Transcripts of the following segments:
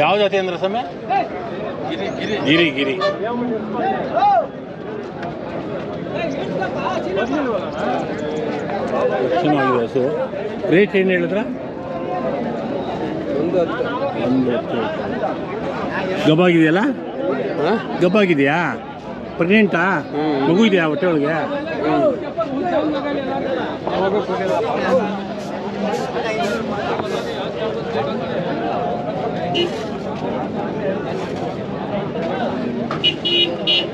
ಯಾವ ಜಾತಿ ಅಂದ್ರೆ ಸಮಯ ಗಿರಿ ಗಿರಿ. ಚೆನ್ನಾಗಿದೆ ಹಸು. ರೇಟ್ ಏನು ಹೇಳಿದ್ರ? ಒಂದು ಹತ್ತು ಗಬ್ಬಾಗಿದೆಯಲ್ಲ ಗಬ್ಬಾಗಿದೆಯಾ? ಪ್ರೆಗ್ನೆಂಟಾ ಮಗು ಇದೆಯಾ ಹೊಟ್ಟೆ ಒಳಗೆ? Thank you.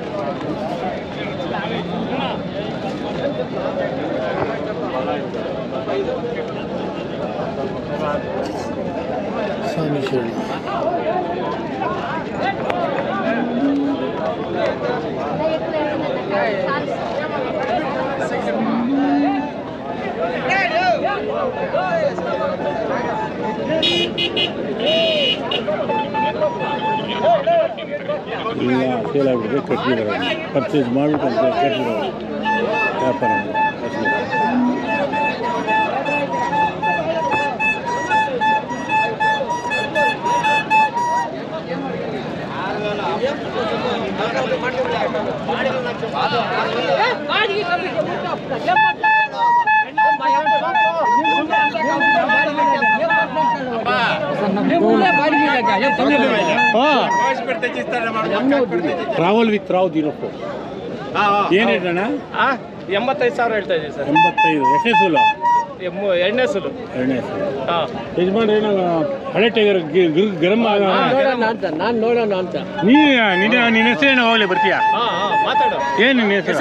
ಸೇಲ್ ಆಗಿಬಿಟ್ಟಿದೆ ಕಟ್ಟಿದ್ದಾರೆ ಪರ್ಚೇಸ್ ಮಾಡಿಬಿಟ್ಟು ಅಂತ ಕಟ್ಟಿದ್ದಾರೆ ವ್ಯಾಪಾರ ಟ್ರಾವೆಲ್ ವಿತ್ ರಾವ್ ದಿನಪ್ಪು ಏನು ಹೇಳೋಣ ಎಂಬತ್ತೈದು ಸಾವಿರ ಹೇಳ್ತಾ ಇದ್ದೀವಿ ಸರ್. ಎಂಬತ್ತೈದು ಎಷ್ಟೇ ಎಸ್ ಎಮ್ಮು- ಎಣ್ಣೆ ಸುಲು ಎರಡನೇ ಸೂಲು ಹಾಂ. ಯಜಮಾನ್ ಏನೋ ಹಳೆ ಟೈಗರ್ ಗಿರ್ ಆಗ ನೋಡೋಣ ಅಂತ ನಾನು ನೋಡೋಣ ಅಂತ. ನೀ ನಿನ್ನ ನಿನ್ನ ಹೆಸರೇನು ಹೋಗ್ಲಿ ಬರ್ತೀಯಾ? ಹಾಂ ಹಾಂ ಮಾತಾಡು. ಏನು ನಿನ್ನ ಹೆಸರು?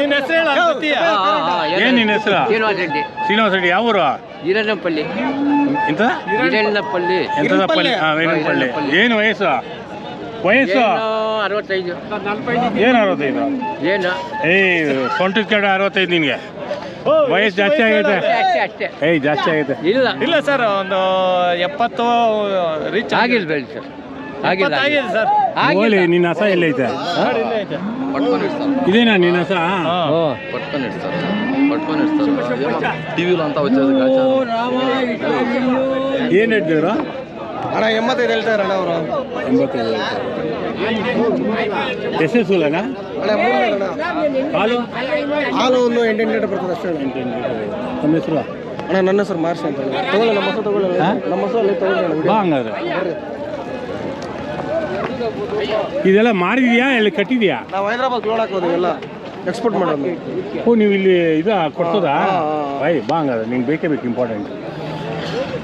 ನಿನ್ನ ಹೆಸರು ಹೇಳು ಬರ್ತೀಯ? ಏನು ನಿನ್ನ ಹೆಸರು? ಶ್ರೀನಿವಾಸ ರೆಡ್ಡಿ. ಶ್ರೀನಿವಾಸ ರೆಡ್ಡಿ ಯಾವ ಊರು? ಎಂತ? ಹಿರಣ್ಣಪಲ್ಲಿ ಎಂತದಪ್ಪಲ್ಲಿ? ಹಾಂ ಏನು ವಯಸ್ಸು? ವಯಸ್ಸು? ಏನು ಅರವತ್ತೈದು. ಏನು ಅರವತ್ತೈದು? ಏನು? ಏಯ್ ಸೊಂಟದ ಕಡೆ ಅರವತ್ತೈದು ನಿನಗೆ. ವಯಸ್ಸು ಜಾಸ್ತಿ ಆಗೈತೆ ಹೇ ಏಯ್ ಜಾಸ್ತಿ ಆಗೈತೆ ಇಲ್ಲ. ಇಲ್ಲ ಸರ್ ಒಂದು ಎಪ್ಪತ್ತು ರೀಚ್ ಆಗಿಲ್ಲ ಬೇಡಿ ಸರ್. ಆಗಿಲ್ಲ ಆಗಿದೆ ಎಲ್ಲೈತೆ ಏನು ಅಣ್ಣ ಎಂಬತ್ತೈದು ಹೇಳ್ತಾರೆ ಅಣ್ಣ ಅವರು. ಅಣ್ಣ ಹಾಲು? ಹಾಲು ಒಂದು ಎಂಟೆಂಟು ಲೀಟರ್ ಬರ್ತದೆ ಅಷ್ಟೇ. ಅಣ್ಣ ನಮ್ಮ ಹೆಸರು? ಅಣ್ಣ ನನ್ನ ಹೆಸರು ಮಾರ್ಷ್ ಅಂತ ಹೇಳಿ. ತಗೊಳ್ಳಿ ನಮ್ಮ ಹೆಸರು ತಗೊಳ್ಳಿ ಹಾ? ನಮ್ಮ ಹೆಸರು ಅಲ್ಲಿ ತಗೊಳ್ಳಿ ಅಣ್ಣ ಬಾ ಹಂಗಾದ್ರೆ. ಇದೆಲ್ಲ ಮಾರಿದ್ಯಾ ಎಲ್ಲಿ ಕಟ್ಟಿದ್ಯಾ? ನಾವು ಹೈದರಾಬಾದ್ ಲೋಡ್ ಹಾಕೋದು ಎಲ್ಲ ಎಕ್ಸ್ಪೋರ್ಟ್ ಮಾಡೋದು. ಓ ನೀವು ಇಲ್ಲಿ ಇದು ಕೊಡ್ತದಾ ಹಾ, ಹಾ, ಹಾ. ಬೈ ಬಾ ಹಂಗಾದ್ರೆ ನಿಂಗೆ ಬೇಕೇ ಬೇಕು ಇಂಪಾರ್ಟೆಂಟ್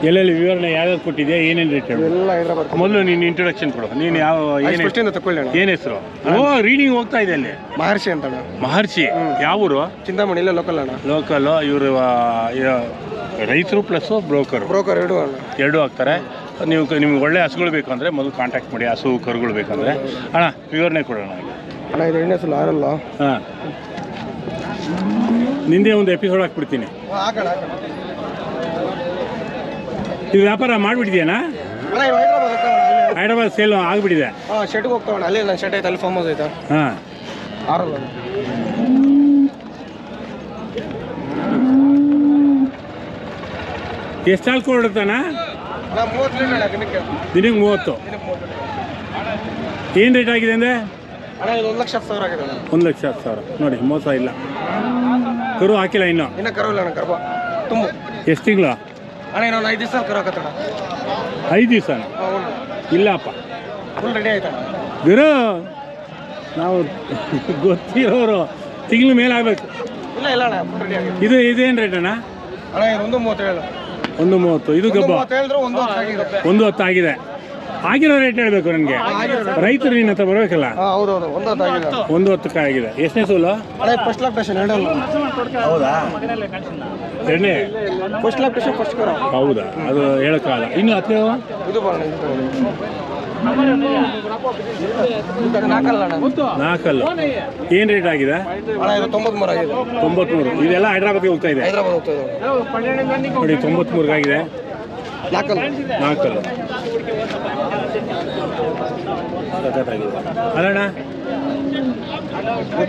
ಎಲ್ಲೆಲ್ಲಿ ವಿವರಣೆ ಯಾವ್ಯಾವ್ದು ಕೊಟ್ಟಿದ್ಯಾ? ಏನೇನು ರೇಟ್ ಎಲ್ಲ ಹೈದ್ರಾಬಾದ್ ಮೊದಲು ನೀನು ಇಂಟ್ರೊಡಕ್ಷನ್ ಕೊಡು. ನೀನು ಯಾವ ಏನು ಫಸ್ಟಿಂದ ತಕೊಳ್ಳೋಣ ಏನು ಹೆಸರು? ಓ ರೀಡಿಂಗ್ ಹೋಗ್ತಾ ಇದೆ ಅಲ್ಲಿ. ಮಹರ್ಷಿ ಅಂತ ಅಣ್ಣ. ಮಹರ್ಷಿ? ಯಾವ ಊರು? ಚಿಂತಾಮಣಿ ಇಲ್ಲ ಲೋಕಲ್ ಅಣ್ಣ. ಲೋಕಲ್ ಇವರು ರೈತರು ಪ್ಲಸ್ ಬ್ರೋಕರ್ ಬ್ರೋಕರ್ ಎರಡು ಅಣ್ಣ. ಎರಡೂ ಆಗ್ತಾರೆ. ನೀವು ನಿಮ್ಗೆ ಒಳ್ಳೆ ಹಸುಗಳು ಬೇಕು ಅಂದರೆ ಮೊದಲು ಕಾಂಟ್ಯಾಕ್ಟ್ ಮಾಡಿ ಹಸು ಕರುಗಳು ಬೇಕಂದ್ರೆ. ಅಣ್ಣ ವಿವರಣೆ ಕೊಡೋಣ ಅಣ್ಣ. ಇದು ಎಣ್ಣೆ ಸುಲ್ಲ ಆರಲ್ಲ. ಹಾಂ. ನಿಂದೆ ಒಂದು ಎಪಿಸೋಡ್ ಹಾಕ್ಬಿಡ್ತೀನಿ. ಇದು ವ್ಯಾಪಾರ ಮಾಡಿಬಿಟ್ಟಿದ್ಯಾನ? ಹೈದ್ರಾಬಾದ್ ಸೇಲ್ ಆಗಿಬಿಟ್ಟಿದೆ. ಹಾಂ ಶೆಟ್ಗೆ ಹೋಗ್ತಾವಣ್ಣ ಅಲ್ಲೇ ನನ್ನ ಶೆಟ್ ಐತೆ ಅಲ್ಲಿ ಫಾರ್ಮ್ ಹೌಸ್ ಐತೆ. ಹಾಂ. ಆರಲ್ಲ ಎಷ್ಟು ಹಾಲು ಅಣ್ಣ ದಿನಕ್ಕೆ. ಮೂವತ್ತು. ಏನು ರೇಟ್ ಆಗಿದೆ ಅಂದರೆ ಒಂದು ಲಕ್ಷ ಹತ್ತು ಸಾವಿರ ಆಗಿದೆ ಒಂದು ಲಕ್ಷ ಹತ್ತು ಸಾವಿರ. ನೋಡಿ ಮೋಸ ಇಲ್ಲ. ಕರು ಹಾಕಿಲ್ಲ ಇನ್ನು. ಇನ್ನ ಕರು ಕರ್ಬ ತುಂಬು. ಎಷ್ಟು ತಿಂಗಳು? ಅಣ್ಣ ಇನ್ನೊಂದು ಐದು ದಿವಸ ಐದು ದಿವಸ ಇಲ್ಲಪ್ಪ. ಫುಲ್ ರೆಡಿ ಆಯ್ತಣ್ಣ ಗುರು ನಾವು ಗೊತ್ತಿರೋರು ತಿಂಗಳ ಮೇಲೆ ಆಗಬೇಕು. ಇಲ್ಲ ಇಲ್ಲ ಅಣ್ಣ ಫುಲ್ ರೆಡಿ ಆಗಿದೆ. ಇದು ಇದೇನು ರೇಟ್ ಅಣ್ಣ? ಅಣ್ಣ ಇದು ಒಂದು ಮೂವತ್ತೇಳು. ಒಂದು ಮೂವತ್ತು. ಇದು ಒಂದು ಗಬ್ಬ. ಒಂದು ವರ್ಷ ಆಗಿದೆ. ಒಂದು ಹೊತ್ತು ಆಗಿದೆ ಆಗಿರೋ ರೇಟ್ ಹೇಳಬೇಕು ನನಗೆ ರೈತರು ನಿನ್ನ ಹತ್ರ ಬರಬೇಕಲ್ಲ ಹಾಂ ಹೌದು ಹೌದು ಒಂದು ಹೊತ್ತು ಆಗಿದೆ. ಒಂದು ಹೊತ್ತಕ್ಕೆ ಆಗಿದೆ. ಎಷ್ಟನೇ ಸೂಲು? ಅದೇ ಫಸ್ಟ್ ಲಾಕ್ಟೇಷನ್ ಎರಡಲ್ಲ ಹೌದಾ? ಎರಡನೇ? ಫಸ್ಟ್ ಲಾಕ್ಟೇಷನ್ ಫಸ್ಟ್ ಕರ ಹೌದಾ? ಅದು ಹೇಳೋಕ್ಕಾಗಲ್ಲ ಇನ್ನು ಹತ್ತಿರ? ಇದು ಬರೋಣ ನಾಲ್ಕಲ್ಲ ಏನ್ ರೇಟ್ ಆಗಿದೆ? ತೊಂಬತ್ಮೂರು ಆಗಿದೆ. ತೊಂಬತ್ಮೂರು. ಇದೆಲ್ಲ ಹೈದ್ರಾಬಾದ್ಗೆ ಹೋಗ್ತಾ ಇದೆ. ಹೈದ್ರಾಬಾದ್ ಹೋಗ್ತಾ ಇದೆ. ನೋಡಿ ತೊಂಬತ್ಮೂರಿಗೆ ಆಗಿದೆ ನಾಲ್ಕಲ್ಲ ನಾಲ್ಕಲ್ಲ ಅಲ್ಲಣ್ಣ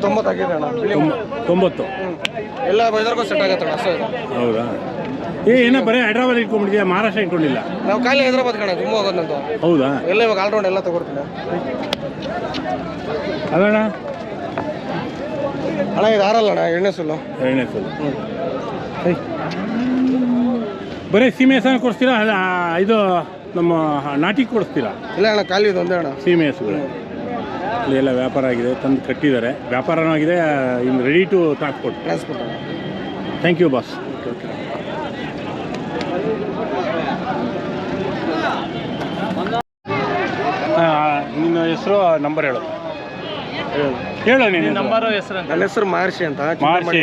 ತೊಂಬತ್ತಾಗಿದೆ ಅಣ್ಣ. ತೊಂಬ- ತೊಂಬತ್ತು. ಹ್ಞೂ ಎಲ್ಲ ಬೈದರ್ಗೂ ಸೆಟ್ ಆಗತ್ತಣ್ಣ ಸರ್ ಹೌದಾ? ಏ ಏನೋ ಬರೀ ಹೈದ್ರಾಬಾದ್ ಇಟ್ಕೊಂಡಿದ್ಯಾ ಮಹಾರಾಷ್ಟ್ರ ಇಟ್ಕೊಂಡಿಲ್ಲ. ನಾವು ಖಾಲಿ ಹೈದ್ರಾಬಾದ್ ಕಣ ತುಂಬ ಹೋಗೋದು ನಂದು. ಹೌದಾ? ಎಲ್ಲ ಇವಾಗ ಆಲ್ರೌಂಡ್ ಎಲ್ಲ ತಗೊಡ್ತೀನಿ. ಅಲ್ಲಣ್ಣ ಅಣ್ಣ ಇದು ಆರಲ್ಲ ಅಣ್ಣ ಎಣ್ಣೆ ಸುಲ್ಲು. ಎರಡನೇ ಸಲ ಬರೀ ಸೀಮೆ ಹೆಸರು ಕೊಡ್ತೀರಾ ಅಲ್ಲ ಇದು ನಮ್ಮ ನಾಟಿ ಕೊಡಿಸ್ತೀರಾ? ಇಲ್ಲ ಅಣ್ಣ ಖಾಲಿ ಇದು ಒಂದೇ ಅಣ್ಣ. ಸೀಮೆ ಹೆಸರುಗಳು ಇಲ್ಲಿ ಎಲ್ಲ ವ್ಯಾಪಾರ ಆಗಿದೆ ತಂದು ಕಟ್ಟಿದ್ದಾರೆ. ವ್ಯಾಪಾರನೂ ಆಗಿದೆ ಇನ್ನು ready to transport transport thank you boss ನಿನ್ನ ಹೆಸರು ನಂಬರ್ ಹೇಳು. ಹೇಳು. ನಿನ್ನ ನಂಬರ್ ಹೆಸರು. ನನ್ನ ಹೆಸರು ಮಹರ್ಷಿ ಅಂತ. ಮಾರ್ಚಿ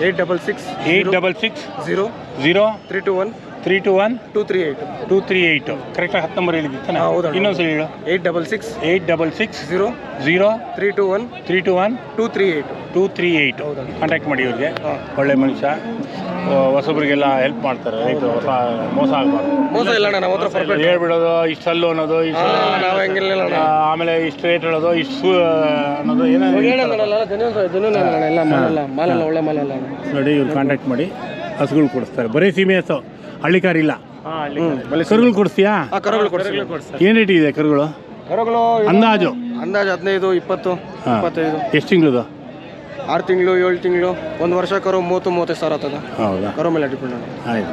eight double six eight double six zero zero three two one three two one two three eight two three eight ಕರೆಕ್ಟಾಗಿ ಹತ್ತು ನಂಬರ್ ಹೇಳಿದ್ದೀವಿ ಹಾ, ಇನ್ನೊಂದ್ಸಲ ಇನ್ನೊಂದು ಸಲ ಹೇಳು eight double six eight double six zero zero three two one three two one two three eight two three eight. Contact ಮಾಡಿ ಇವ್ರಿಗೆ ಒಳ್ಳೆ ಮನುಷ್ಯ. ಹೊಸಬ್ರಿಗೆಲ್ಲ ಹೆಲ್ಪ್ ಮಾಡ್ತಾರೆ ರೈತರು. ಹೊಸ ಮೋಸ ಆಗಬಾರ್ದು. ಮೋಸ ಇಲ್ಲ ನಮ್ಮ ಹತ್ರ ಹೇಳ್ಬಿಡೋದು ಇಷ್ಟು ಸಲ್ಲು ಅನ್ನೋದು ಇಷ್ಟು ಆಮೇಲೆ ಇಷ್ಟು ರೇಟ್ ಹೇಳೋದು ಇಷ್ಟು ಅನ್ನೋದು ಏನೋ ಏನಂದಲ್ಲ ಜನ ಜನ ಎಲ್ಲ ಮಾಲಲ್ಲ ಮಾಲಲ್ಲ ಒಳ್ಳೆ ಮಾಲಲ್ಲ ಅಣ್ಣ. ನೋಡಿ ಇವ್ರು ಕಾಂಟ್ಯಾಕ್ಟ್ ಮಾಡಿ ಹಸುಗಳು ಕೊಡಿಸ್ತಾರೆ. ಬರೀ ಸೀಮೆ ಹಸು. ಹಳ್ಳಿಕಾರ್ ಇಲ್ಲ. ಹ್ಞೂ ಕರುಗಳು ಕೊಡಿಸ್ತೀಯಾ? ಕರುಗಳು ಏನು ರೇಟ್ ಇದೆ ಕರುಗಳು? ಕರುಗಳು ಅಂದಾಜು? ಅಂದಾಜು ಹದಿನೈದು ಇಪ್ಪತ್ತು ಇಪ್ಪತ್ತೈದು. ಎಷ್ಟು ತಿಂಗಳು ಆರು ತಿಂಗಳು ಏಳು ತಿಂಗಳು ಒಂದು ವರ್ಷ ಕರು ಮೂವತ್ತು ಮೂವತ್ತೈದು ಸಾವಿರ ಆಗ್ತದೆ. ಹೌದಾ? ಕರು ಮೇಲೆ ಡಿಪೆಂಡ್ ಆಯ್ತು.